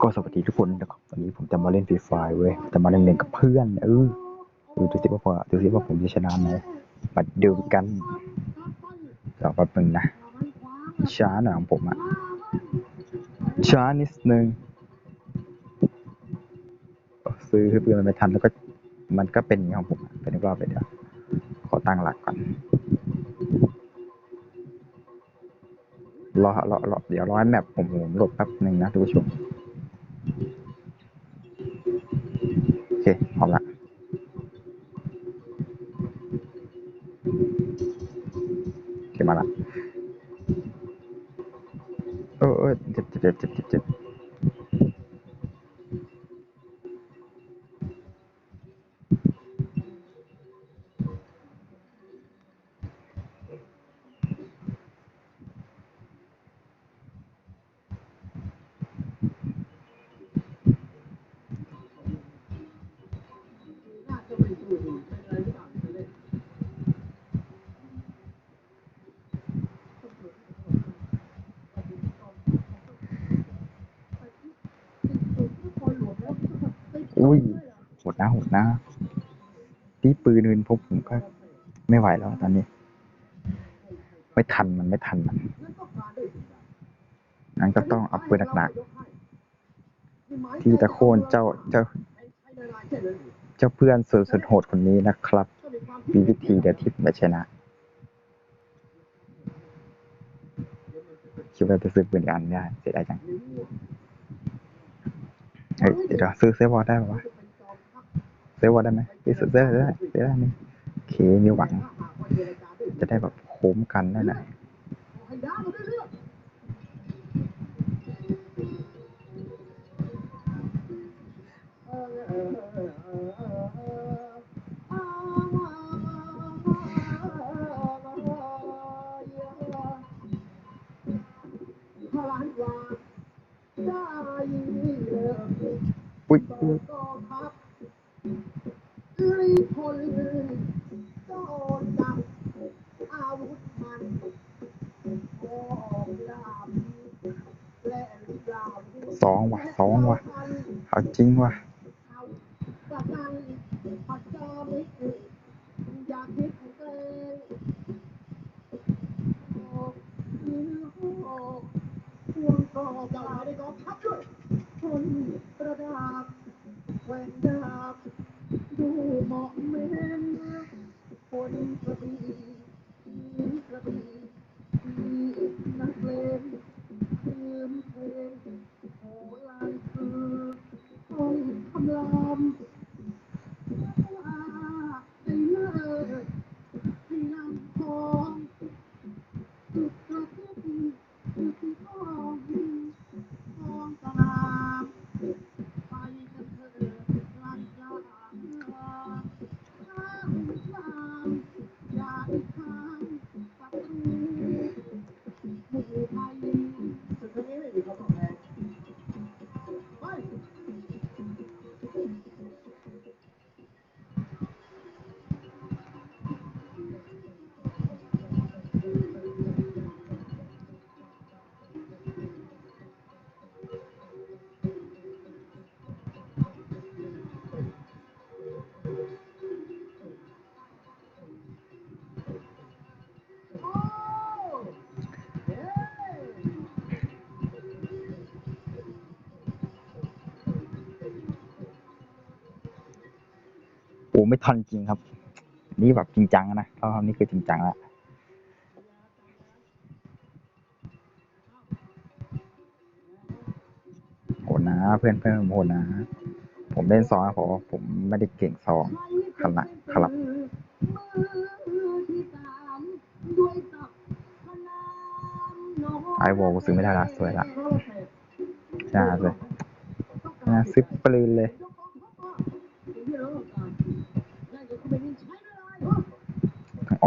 ก็สวัสดีทุกคนนะครับวันนี้ผมจะมาเล่นฟรีไฟเว้ยจะมาเล่นเล่นกับเพื่อนเออดูสิว่าพอดูสิว่าผมจะชนะไหมมาดูกันรอแป๊บนึงนะช้าหน่อยของผมอะช้านิดนึงซื้อเพื่อนมันไม่ทันแล้วก็มันก็เป็นอย่างนี้ของผมเป็นรอบเลยเดี๋ยวขอตั้งหลักก่อนรอรอรอเดี๋ยวรอให้แมปผมโหลดแป๊บนึงนะทุกผู้ชม โอเคพร้อมละโอเคมาละเออเออเจ็บเจ็บเจ็บเจ็บเจ็บเจ็บอุ้ยโหด นะตีปืนอื่นพวกผมก็ไม่ไหวแล้วตอนนี้ ไม่ทันมันไม่ทันมันงั้นก็ต้องเอาปืนหนักๆที่ตะโคนเจ้าเจ้า เจ้าเพื่อนสุดสุดโหดคนนี้นะครับมีวิธีเดียวที่ผมจะชนะคิดว่าจะซื้อปืนอีกอันไม่ได้เสียดายจังเฮ้ยเดี๋ยวซื้อเซฟวอลได้ปะวะ เซฟวอลได้ไหมซื้อเซฟได้ได้ได้ไหมโอเคมีหวัง จะได้แบบโค้มกันได้นะเอยอุ้ย สองว่ะสองว่ะ เอาจริงว่ะ ไม่ทันจริงครับ นี่แบบจริงจังนะรอบนี้คือจริงจังแล้วโหดนะเพื่อนเพื่อนผมโหดนะ ผมเล่นซองนะเพราะว่าผมไม่ได้เก่งซองขนาดครับมือที่สามด้วยศัพท์พนามน้องไอวอลกูซื้อไม่ได้ละสวยละน่าเลยน่าซื้อปืนเลย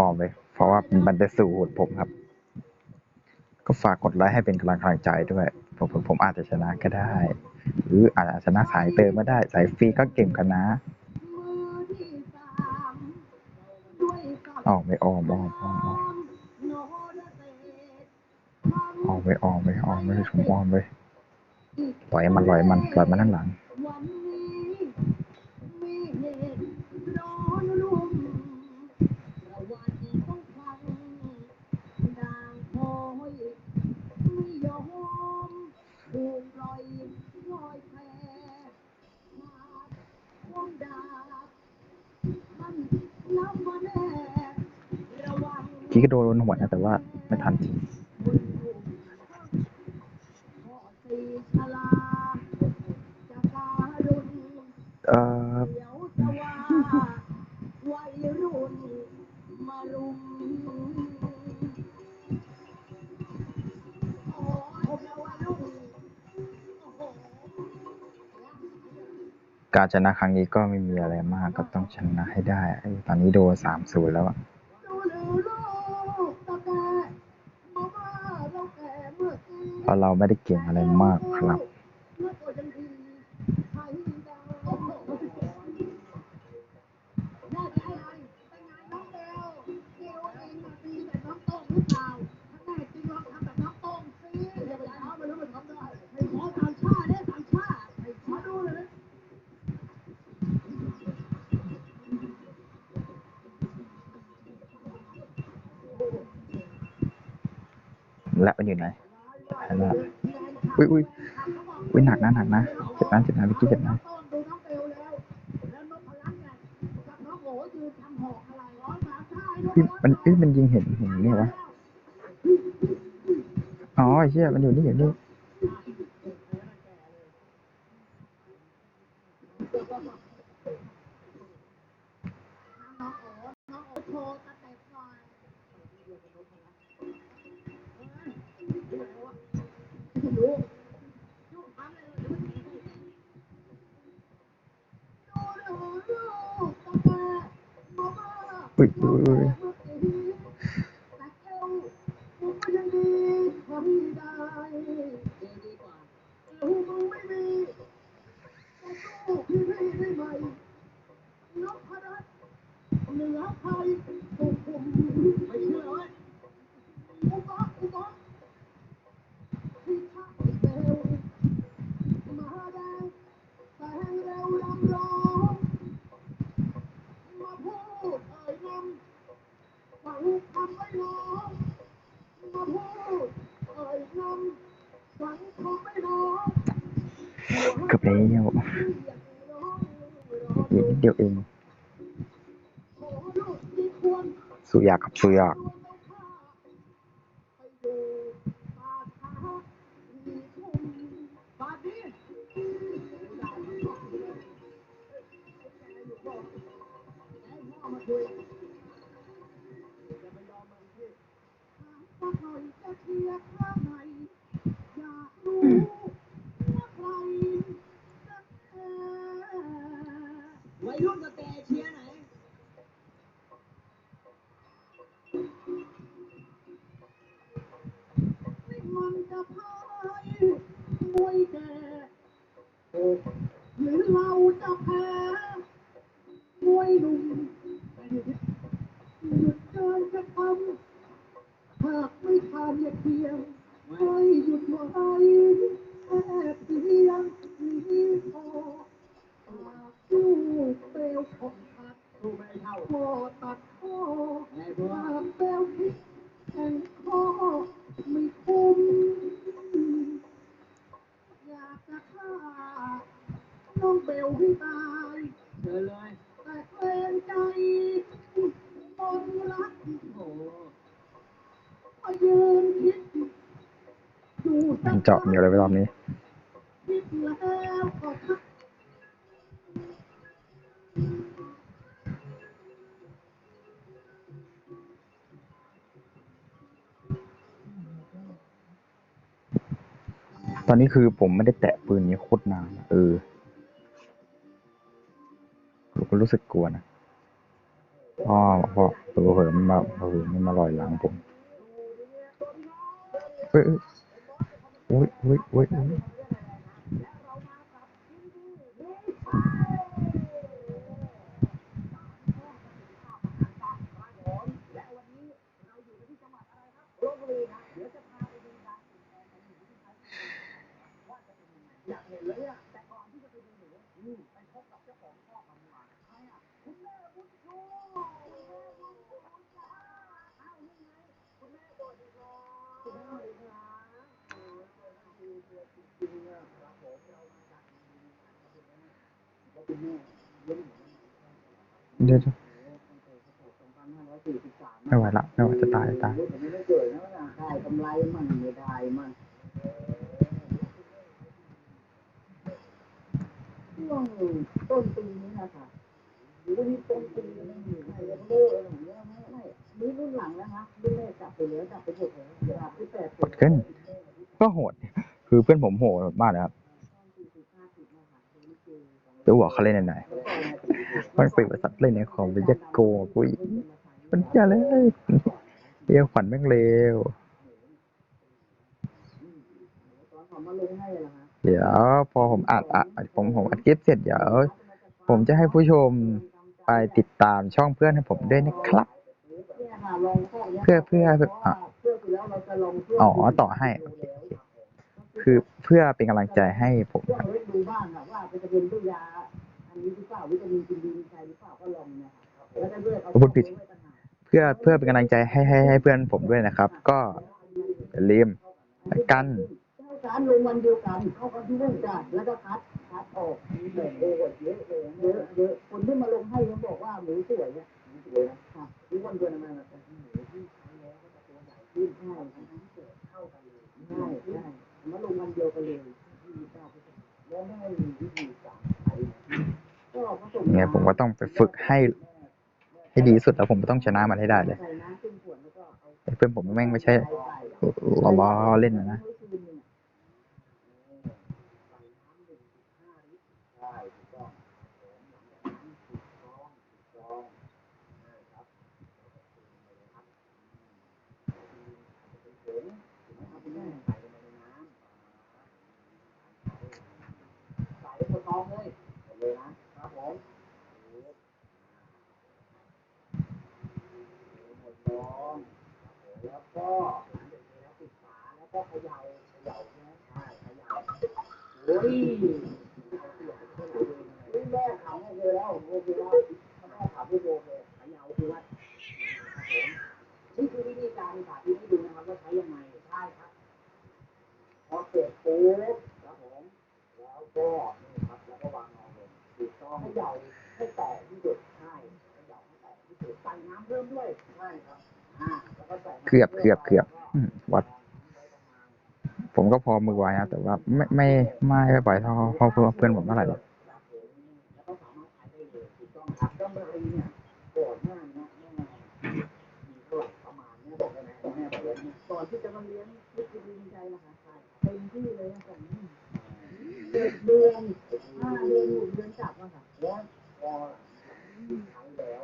อมเลย เพราะว่ามันเป็นสูตรผมครับ ก็ฝากกดไลค์ให้เป็นกำลังใจด้วย ผมผมผมอาจจะชนะก็ได้ หรืออาจจะชนะสายเติมก็ได้ สายฟรีก็เก่งกันนะออกไม่ออมออมออมออมไปออมไปออมไปผงออมไปปล่อยมันลอยมันปล่อยมันข้างหลัง กี้ก็โดนหัวนะแต่ว่าไม่ทันทีเอ่อการชนะครั้งนี้ก็ไม่มีอะไรมากก็ต้องชนะให้ได้ ตอนนี้โดนสามศูนย์แล้วอะ เพาเราไม่ได้เก่งอะไรมากครับ หันมาอุ้ยอุ้ยอุ้ยหนักนะหนักนะเจ็บนะเจ็บนะวิกกี้เจ็บนะมันเอ้ยมันยิงเห็นเห็นเนี่ยวะ อ๋อไอ้เชี่ยมันอยู่นี่อยู่นี่ Bulgaria. แล้วเดียวเอง สุยากครับสุยาก ภัยมวยแก่หรือเราจะแพ้ เจาะมีอะไรไว้รอบนี้ ตอนนี้คือผมไม่ได้แตะปืนนี้โคตรนานเออก็รู้สึกกลัวนะพ่อพ่อตัวเหิมมาเหิมมาลอยหลังผมเฮ้ย โอ้ยโอ้ย เกิดนะว่าได้กำไรมั่งไม่ได้มั่งช่วงต้นปีนี้นะคะหรือว่านี่ต้นปีไม่มีใครเลิกอะไรอย่างเงี้ยไม่ไม่นี่รุ่นหลังนะคะรุ่นแรกกลับไปเหลือกลับไปหมดเลยเวลาที่แปดกดขึ้น ก็โหด คือเพื่อนผมโหดมากเลยครับ ตัวหัวเขาเล่นไหนๆมันเป็นบริษัทเล่นในคอมเป็นยักโกกูอีกมันจะเลยเรียกขวัญแม่งเรอคะเดี๋ยวพอผมอัดอะผมผมอัดคลิปเสร็จเดี๋ยวผมจะให้ผู้ชมไปติดตามช่องเพื่อนให้ผมด้วยนะครับ เพื่อเพื่ออะอ๋อต่อให้โอเคคคือเพื่อเป็นกำลังใจให้ผม นด้วยยาอันนี้หรือเปล่าวิตามินกินดีมีใครหรือเปล่าก็ลองเนี่ยค่ะแล้วก็ด้วยเอาพูดผิดเพื่อเพื่อเป็นกำลังใจให้ให้ให้เพื่อนผมด้วยนะครับ ก็อย่าลืมกัน เจ้าการลงวันเดียวกันเข้ากันที่เรื่องจ้ะแล้วก็คัดคัดออกมีแบบโอ้โหเยอะเลยเยอะเยอะคนที่มาลงให้ยังบอกว่าหมูสวยเนี่ยหมูสวยนะค่ะทุกคนเดือนมาแต่หมูที่ใช้แล้วก็จะตัวใหญ่ขึ้นใช่ทั้งทั้งเกิดเข้ากันเลยใช่ใช่มาลงวันเดียวกันเลยที่เก้าพฤษภาคมแล้วได้วิธีการใช้ ก็ผมเนี่ยผมก็ต้องไปฝึกให้ให้ดีที่สุดแล้วผมต้องชนะมันให้ได้เลยเพื่อนผมแม่งไม่ใช่ล้อเล่นนะนะ ใส่หมดท้องเลยหมดเลยนะครับผมหมดท้อง แล้วก็แล้วปิดฝาแล้วก็เขย่าเขย่าใช่ไหมใช่เขย่าโอ้ยแม่ขำให้เลยแล้วโอเคแล้วแม่ขำไม่เคเขย่าคือว่านี่คือวิธีการสาธิตให้ดูนะครับว่าใช้ยังไงใช่ครับ พอเสร็จปุ๊บครับผม แล้วก็นี่ครับแล้วก็วางนอนลงถูกต้องให้เหยาให้แตกที่สุดใช่ให้เหยาให้แตกที่สุดใส่น้ำเพิ่มด้วยใช่ครับอ่าแล้วก็ใส่น้ำ เกือบเกือบเกือบอืมวัด ผมก็พอมือไวนะแต่ว่า ไม่ไม่ไม่ไหวเท่าเท่าเพื่อนผมเท่าไหร่หรอกก่อไรเนี่ยก่อนหน้านี้แม่มีเท่าไหร่หรอกได้ไหมแม่บอกเลยเนี่ยก่อนที่จะมาเลี้ยงลูกดีใจนะคะเต็มที่เลยนะสองเดือนเดือนห้าเดือนหกเดือนจับอะค่ะแล้วพอใช้แล้ว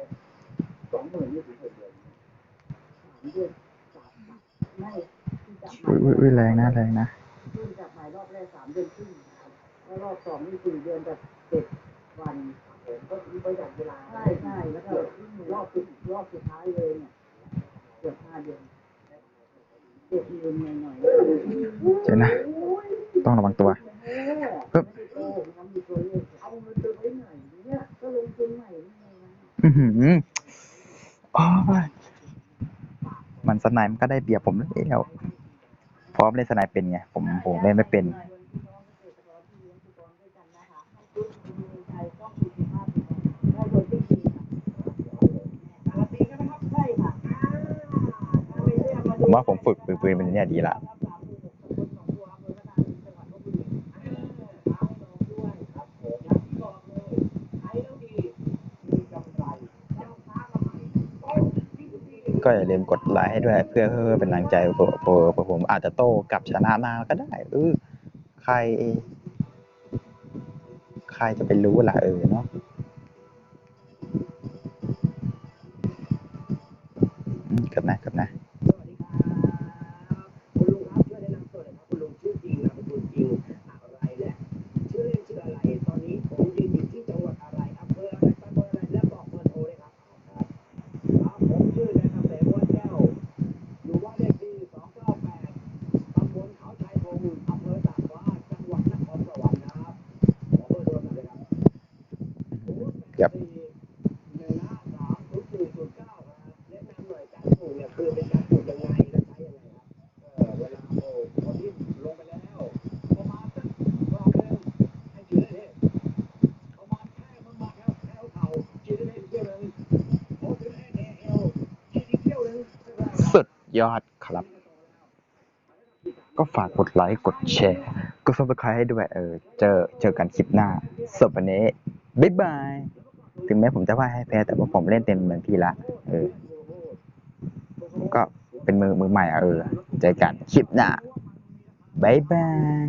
สองหมื่นนี่ถึงหกเดือนสามเดือนจับไม่ที่จับ อุ้ยอุ้ยอุ้ยแรงนะแรงนะขึ้นจับใหม่รอบแรกสามเดือนครึ่งนะครับแล้วรอบสองนี่สี่เดือนกับเจ็ดวันผมก็มีประหยัดเวลาใช่ใช่แล้วก็รอบสุดรอบสุดท้ายเลยเนี่ยเกือบห้าเดือนเจ็ดเดือนหน่อยๆเดี๋ยวนะ ต้องระวังตัวเอ้ทำมีตัวเลขเอาเงินไปไว้ไหนเนี่ยก็ลงทุนใหม่นี่ไงนะอื้อหืออ้ยมันสนป์มันก็ได้เปรียบผมแล้ว พร้อมเล่นสนายเป็นไงผมผมเล่นไม่เป็นผมว่าผมฝึกปืนปืนเป็นเนี่ยดีละ ก็อย่าลืมกดไลค์ให้ด้วย เพื่อเพื่อเป็นกำลังใจเผื่อผมอาจจะโตกลับชนะมาก็ได้เออใคร ใครจะไปรู้ล่ะเออเนาะเกือบนะเกือบนะ คุณลุงครับช่วยแนะนำตัวหน่อยครับคุณลุงชื่อจริงนามสกุลจริงอะไรและชื่อเล่นชื่ออะไร ตอนนี้ผมยืนอยู่ที่จังหวัดอะไรอำเภออะไรตำบลอะไรและบอกเบอร์โทรเลยครับครับครับผมชื่อนายคำแสงวัดแก้วอยู่บ้านเลขที่298ตำบลเขาชายพงอำเภอตากฟ้าจังหวัดนครสวรรค์ เกือบ หนึ่งห้าสามศูนย์สี่ศูนย์เก้าครับแนะนำหน่อยการปลูกเนี่ยคือเป็นการปลูกยังไงและใช้ยังไงครับเออเวลาปลูกพอที่ลงไปแล้วประมาณสักรอบหนึงให้ฉีดได้เลยประมาณแค่มันมาแค่แค่เข่าฉีดได้เลยเที่ยวหนึงพอถึงแค่แอเอลฉีดอีกเที่ยวหนึง สุดยอดครับ ก็ฝากกดไลค์ กดแชร์ กด subscribe ให้ด้วยเออเจอเจอกันคลิปหน้าสำหรับวันนี้บ๊ายบาย ถึงแม้ผมจะว่าให้แพ้แต่ว่าผมเล่นเต็มเหมือนพี่ละเออผมก็เป็นมือมือใหม่อะเออเจอกันคลิปหน้าบ๊ายบาย